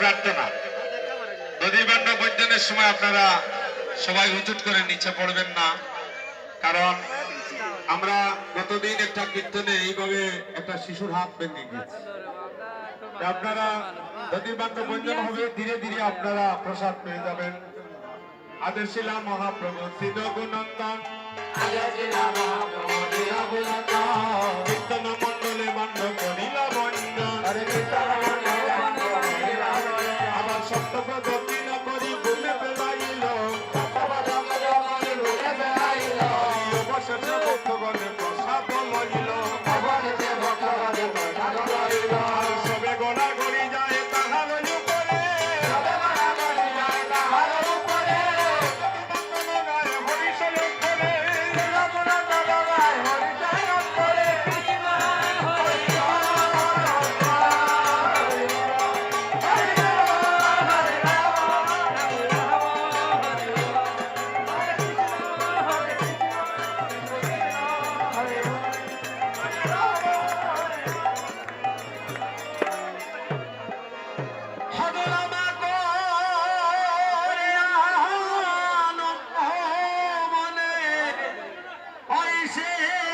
প্রার্থনা। নদীর বান্ড বৈদ্যানের সময় আপনারা সবাই হুচুট করে নিচে পড়বেন না, কারণ আমরা গতদিন একটা কীর্তনে এইভাবে একটা শিশুর হাত ভেঙে গিয়েছে। আপনারা নদীর বান্ড বৈদ্যান হবে, ধীরে ধীরে আপনারা প্রসাদ পেয়ে যাবেন। আদেশিলা মহাপ্রভু সিদ্ধ গুণন্দন কীর্তন মণ্ডলে বান্ড করিলা বন্ধন দেশে